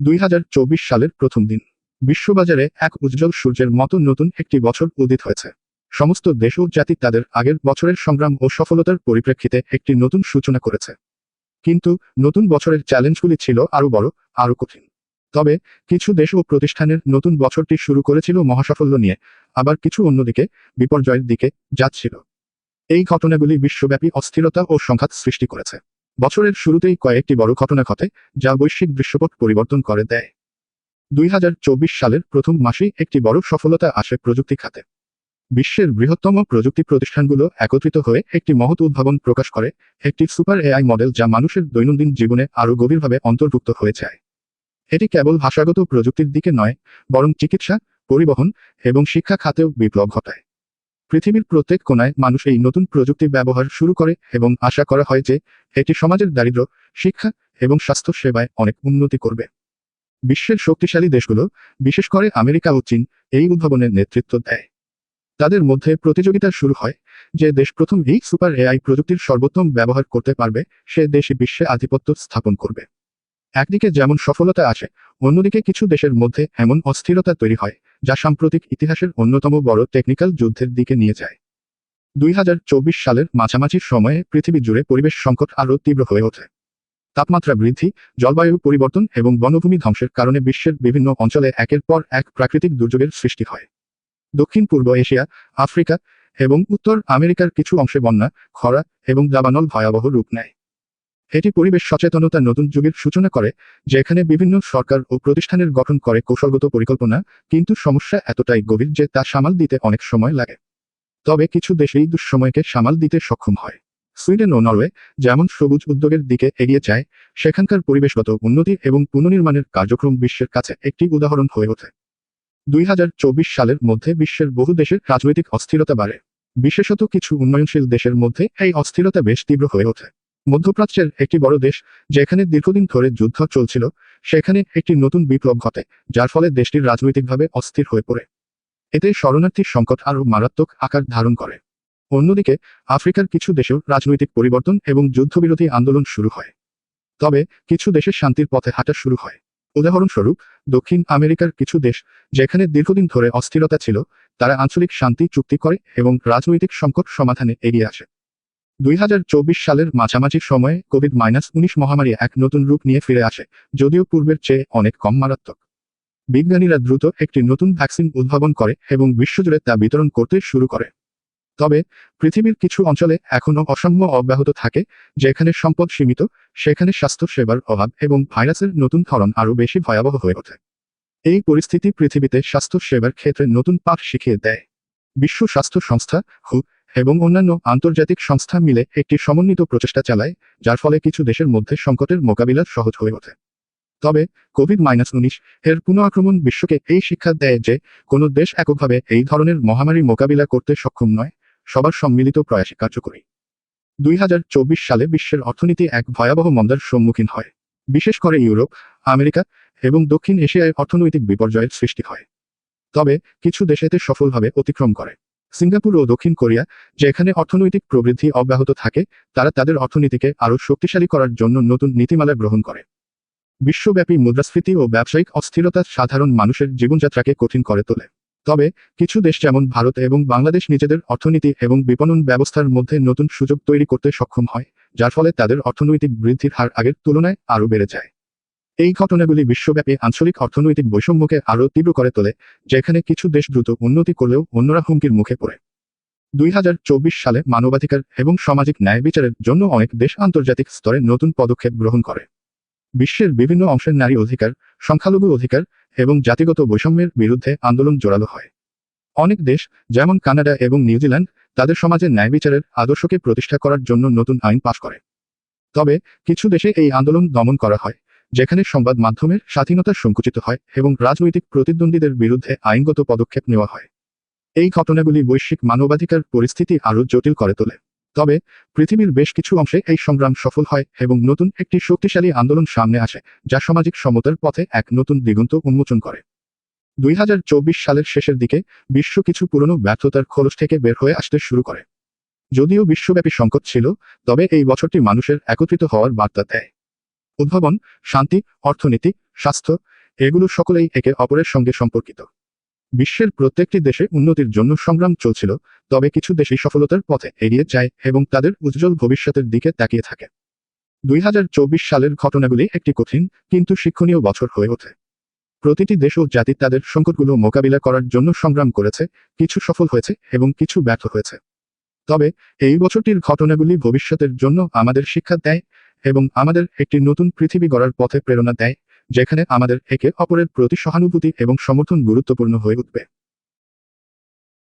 দুই হাজার চব্বিশ সালের প্রথম দিন। বিশ্ববাজারে এক উজ্জ্বল সূর্যের মতো নতুন একটি বছর উদিত হয়েছে। সমস্ত দেশ ও জাতি তাদের আগের বছরের সংগ্রাম ও সফলতার পরিপ্রেক্ষিতে একটি নতুন সূচনা করেছে। কিন্তু নতুন বছরের চ্যালেঞ্জগুলি ছিল আরও বড়, আরও কঠিন। তবে কিছু দেশ ও প্রতিষ্ঠানের নতুন বছরটি শুরু করেছিল মহাসাফল্য নিয়ে, আবার কিছু অন্যদিকে, বিপর্যয়ের দিকে যাচ্ছিল। এই ঘটনাগুলি বিশ্বব্যাপী অস্থিরতা ও সংঘাত সৃষ্টি করেছে। বছরের শুরুতেই কয়েকটি বড় ঘটনা ঘটে, যা বৈশ্বিক দৃশ্যপট পরিবর্তন করে দেয়। দুই হাজার চব্বিশ সালের প্রথম মাসেই একটি বড় সফলতা আসে প্রযুক্তি খাতে। বিশ্বের বৃহত্তম প্রযুক্তি প্রতিষ্ঠানগুলো একত্রিত হয়ে একটি মহৎ উদ্ভাবন প্রকাশ করে, একটি সুপার এআই মডেল যা মানুষের দৈনন্দিন জীবনে আরও গভীরভাবে অন্তর্ভুক্ত হয়ে যায়। এটি কেবল ভাষাগত প্রযুক্তির দিকে নয়, বরং চিকিৎসা, পরিবহন এবং শিক্ষা খাতেও বিপ্লব ঘটায়। পৃথিবীর প্রত্যেক কোনায় মানুষ এই নতুন প্রযুক্তি ব্যবহার শুরু করে এবং আশা করা হয় যে এটি সমাজের দারিদ্র শিক্ষা এবং স্বাস্থ্য সেবায় অনেক উন্নতি করবে। বিশ্বের শক্তিশালী দেশগুলো, বিশেষ করে আমেরিকা ও চীন, এই উদ্ভাবনের নেতৃত্ব দেয়। তাদের মধ্যে প্রতিযোগিতা শুরু হয় যে দেশ প্রথম এই সুপার এআই প্রযুক্তির সর্বোত্তম ব্যবহার করতে পারবে, সে দেশই বিশ্বে আধিপত্য স্থাপন করবে। একদিকে যেমন সফলতা আসে অন্যদিকে কিছু দেশের মধ্যে এমন অস্থিরতা তৈরি হয়, যা সাম্প্রতিক ইতিহাসের অন্যতম বড় টেকনিক্যাল যুদ্ধের দিকে নিয়ে যায়। দুই হাজার চব্বিশ সালের মাঝামাঝির সময়ে পৃথিবী জুড়ে পরিবেশ সংকট আরও তীব্র হয়ে ওঠে। তাপমাত্রা বৃদ্ধি, জলবায়ু পরিবর্তন এবং বনভূমি ধ্বংসের কারণে বিশ্বের বিভিন্ন অঞ্চলে একের পর এক প্রাকৃতিক দুর্যোগের সৃষ্টি হয়। দক্ষিণ পূর্ব এশিয়া, আফ্রিকা এবং উত্তর আমেরিকার কিছু অংশে বন্যা, খরা এবং দাবানল ভয়াবহ রূপ নেয়। এটি পরিবেশ সচেতনতা নতুন যুগের সূচনা করে, যেখানে বিভিন্ন সরকার ও প্রতিষ্ঠানের গঠন করে কৌশলগত পরিকল্পনা, কিন্তু সমস্যা এতটাই গভীর যে তা সামাল দিতে অনেক সময় লাগে। তবে কিছু দেশ এই দুঃসময়কে সামাল দিতে সক্ষম হয়। সুইডেন ও নরওয়ে, যেমন সবুজ উদ্যোগের দিকে এগিয়ে যায়, সেখানকার পরিবেশগত উন্নতি এবং পুনর্নির্মাণের কার্যক্রম বিশ্বের কাছে একটি উদাহরণ হয়ে ওঠে। দুই হাজার চব্বিশ সালের মধ্যে বিশ্বের বহু দেশের রাজনৈতিক অস্থিরতা বাড়ে। বিশেষত কিছু উন্নয়নশীল দেশের মধ্যে এই অস্থিরতা বেশ তীব্র হয়ে ওঠে। মধ্যপ্রাচ্যের একটি বড় দেশ, যেখানে দীর্ঘদিন ধরে যুদ্ধ চলছিল, সেখানে একটি নতুন বিপ্লব ঘটে, যার ফলে দেশটির রাজনৈতিকভাবে অস্থির হয়ে পড়ে। এতে শরণার্থী সংকট আরও মারাত্মক আকার ধারণ করে। অন্যদিকে, আফ্রিকার কিছু দেশেও রাজনৈতিক পরিবর্তন এবং যুদ্ধবিরোধী আন্দোলন শুরু হয়। তবে, কিছু দেশের শান্তির পথে হাঁটা শুরু হয়। উদাহরণস্বরূপ, দক্ষিণ আমেরিকার কিছু দেশ, যেখানে দীর্ঘদিন ধরে অস্থিরতা ছিল, তারা আঞ্চলিক শান্তি চুক্তি করে এবং রাজনৈতিক সংকট সমাধানে এগিয়ে আসে। দুই হাজার চব্বিশ সালের মাঝামাঝি সময়ে কোভিড মাইনাস উনিশ মহামারী এক নতুন রূপ নিয়ে ফিরে আসে, যদিও পূর্বের চেয়ে অনেক কম মারাত্মক। বিজ্ঞানীরা দ্রুত একটি নতুন ভ্যাকসিন উদ্ভাবন করে এবং বিশ্বজুড়ে তা বিতরণ করতে শুরু করে। তবে, পৃথিবীর কিছু অঞ্চলে এখনও অসাম্য অব্যাহত থাকে, যেখানে সম্পদ সীমিত, সেখানে স্বাস্থ্য সেবার অভাব এবং ভাইরাসের নতুন ধরন আরও বেশি ভয়াবহ হয়ে ওঠে। এই পরিস্থিতি পৃথিবীতে স্বাস্থ্য সেবার ক্ষেত্রে নতুন পাঠ শিখিয়ে দেয়। বিশ্ব স্বাস্থ্য সংস্থা হু এবং অন্যান্য আন্তর্জাতিক সংস্থা মিলে একটি সমন্বিত প্রচেষ্টা চালায়, যার ফলে কিছু দেশের মধ্যে সংকটের মোকাবিলা সহজ হয়ে ওঠে। তবে কোভিড মাইনাস উনিশ এর পুনঃ আক্রমণ বিশ্বকে এই শিক্ষা দেয় যে, কোনো দেশ এককভাবে এই ধরনের মহামারী মোকাবিলা করতে সক্ষম নয়, সবার সম্মিলিত প্রয়াসে কার্যকরী। দুই হাজার চব্বিশ সালে বিশ্বের অর্থনীতি এক ভয়াবহ মন্দার সম্মুখীন হয়। বিশেষ করে ইউরোপ, আমেরিকা এবং দক্ষিণ এশিয়ায় অর্থনৈতিক বিপর্যয়ের সৃষ্টি হয়। তবে, কিছু দেশ এতে সফলভাবে অতিক্রম করে। সিঙ্গাপুর ও দক্ষিণ কোরিয়া, যেখানে অর্থনৈতিক প্রবৃদ্ধি অব্যাহত থাকে, তারা তাদের অর্থনীতিকে আরও শক্তিশালী করার জন্য নতুন নীতিমালা গ্রহণ করে। বিশ্বব্যাপী মুদ্রাস্ফীতি ও ব্যবসায়িক অস্থিরতা সাধারণ মানুষের জীবনযাত্রাকে কঠিন করে তোলে। তবে, কিছু দেশ যেমন ভারত এবং বাংলাদেশ নিজেদের অর্থনীতি এবং বিপণন ব্যবস্থার মধ্যে নতুন সুযোগ তৈরি করতে সক্ষম হয়, যার ফলে তাদের অর্থনৈতিক বৃদ্ধির হার আগের তুলনায় আরও বেড়ে যায়। এই ঘটনাগুলি বিশ্বব্যাপী আঞ্চলিক অর্থনৈতিক বৈষম্যকে আরও তীব্র করে তোলে, যেখানে কিছু দেশ দ্রুত উন্নতি করলেও অন্যরা হুমকির মুখে পড়ে। দুই হাজার চব্বিশ সালে মানবাধিকার এবং সামাজিক ন্যায় বিচারের জন্য অনেক দেশ আন্তর্জাতিক স্তরে নতুন পদক্ষেপ গ্রহণ করে। বিশ্বের বিভিন্ন অংশের নারী অধিকার, সংখ্যালঘু অধিকার এবং জাতিগত বৈষম্যের বিরুদ্ধে আন্দোলন জোরালো হয়। অনেক দেশ, যেমন কানাডা এবং নিউজিল্যান্ড, তাদের সমাজে ন্যায় বিচারের আদর্শকে প্রতিষ্ঠা করার জন্য নতুন আইন পাশ করে। তবে কিছু দেশে এই আন্দোলন দমন করা হয় যেখানে সংবাদ মাধ্যমের স্বাধীনতা সংকুচিত হয় এবং রাজনৈতিক প্রতিদ্বন্দ্বীদের বিরুদ্ধে আইনগত পদক্ষেপ নেওয়া হয়। এই ঘটনাগুলি বৈশ্বিক মানবাধিকার পরিস্থিতি আরও জটিল করে তোলে। তবে, পৃথিবীর বেশ কিছু অংশে এই সংগ্রাম সফল হয় এবং নতুন একটি শক্তিশালী আন্দোলন সামনে আসে, যা সামাজিক সমতার পথে এক নতুন দিগন্ত উন্মোচন করে। দুই হাজার চব্বিশ সালের শেষের দিকে বিশ্ব কিছু পুরনো ব্যর্থতার খোলস থেকে বের হয়ে আসতে শুরু করে। যদিও বিশ্বব্যাপী সংকট ছিল, তবে এই বছরটি মানুষের একত্রিত হওয়ার বার্তা দেয়। উদ্ভাবন, শান্তি, অর্থনীতি, স্বাস্থ্য, এগুলো সকলেই একে অপরের সঙ্গে সম্পর্কিত। বিশ্বের প্রত্যেকটি দেশে উন্নতির জন্য সংগ্রাম চলছিল, তবে কিছু দেশই সফলতার পথে এগিয়ে যায় এবং তাদের উজ্জ্বল ভবিষ্যতের দিকে তাকিয়ে থাকে। দুই সালের ঘটনাগুলি একটি কঠিন, কিন্তু শিক্ষণীয় বছর হয়ে ওঠে। প্রতিটি দেশ ও জাতি তাদের সংকটগুলো মোকাবিলা করার জন্য সংগ্রাম করেছে, কিছু সফল হয়েছে এবং কিছু ব্যর্থ হয়েছে। তবে এই বছরটির ঘটনাগুলি ভবিষ্যতের জন্য আমাদের শিক্ষা দেয় এবং আমাদের একটি নতুন পৃথিবী গড়ার পথে প্রেরণা দেয়, যেখানে আমাদের একে অপরের প্রতি সহানুভূতি এবং সমর্থন গুরুত্বপূর্ণ হয়ে উঠবে।